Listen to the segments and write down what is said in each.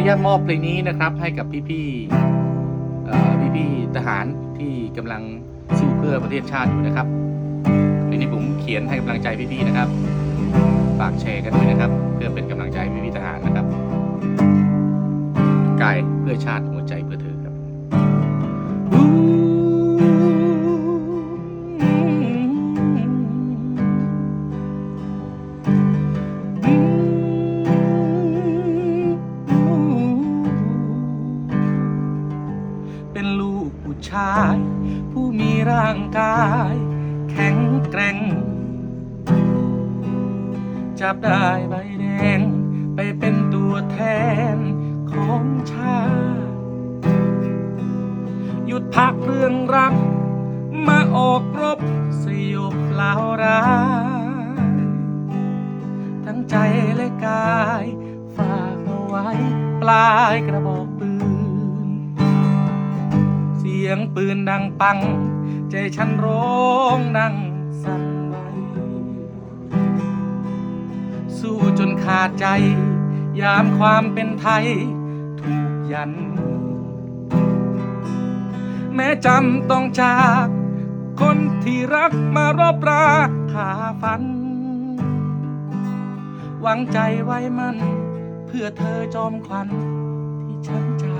นุญาตมอบเพลงนี้นะครับให้กับพี่ๆเอ่พี่ๆทหารที่กำลังสู้เพื่อประเทศชาติอยู่นะครับเพลงนี้ผมเขียนให้กำลังใจพี่ๆนะครับ ฝากแชร์กันด้วยนะครับ เพื่อเป็นกำลังใจพี่ๆทหารนะครับ กายเพื่อชาติ ผู้มีร่างกาย แข็งแกร่ง จับได้ใบแดง ไปเป็นตัวแทนของชาติหยุดพักเรื่องรัก มาออกรบสยบเหล่าร้าย ทั้งใจและกาย ฝากเอาไว้ปลายกระบอกปืน สียงปืนดังปัง ใจฉันร้องดังสั่นไหวสู้จนขาดใจ ยามความเป็นไทย ถูกยัน แม้จำต้องจาก คนที่รักมารบราขาฟัน หวังใจไว้มัน เพื่อเธอจอมควันที่ฉันจาก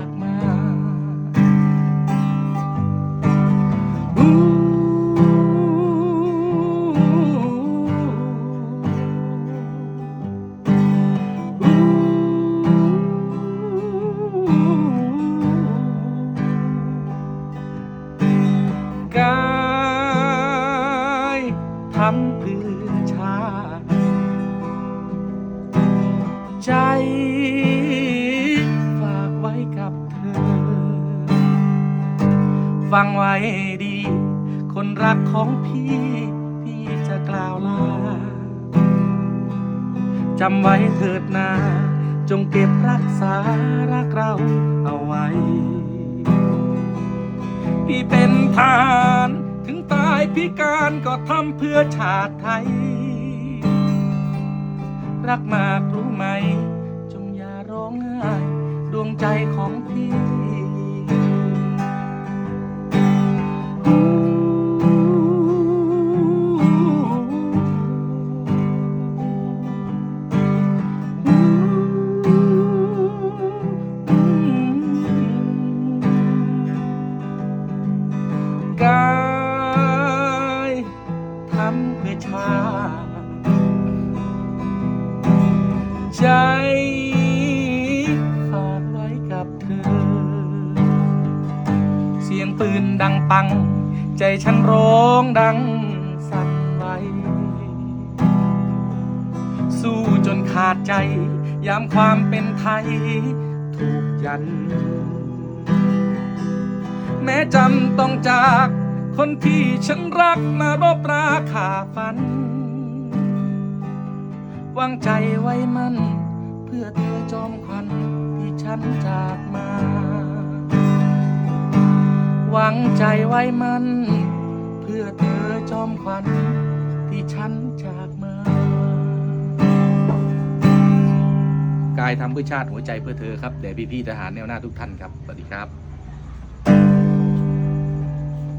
ำเพื่อชาติใจฝากไว้กับเธอ ฟังไว้ดี คนรักของพี่ พี่จะกล่าวลา จำไว้เถิดนา จงเก็บรักษารักเรา พิการก็ทำเพื่อชาติไทย รักมากรู้ไหม จงอย่าร้องไห้ดวงใจของพี่ เพื่อชาติใจฝากไว้กับเธอ เสียงปืนดังปัง ใจฉันร้องดังสั่นไหวสู้จนขาดใจ ยามความเป็นไทย ถูกยัน แม้จำต้องจาก คนที่ฉันรักมารบราขาฟัน วางใจไว้มันเพื่อเธอจอมควันที่ฉันจากมา วางใจไว้มัน เพื่อเธอจอมควันที่ฉันจากมา กายทำเพื่อชาติหัวใจเพื่อเธอครับแด่พี่ๆทหารแนวหน้าทุกท่านครับ สวัสดีครับ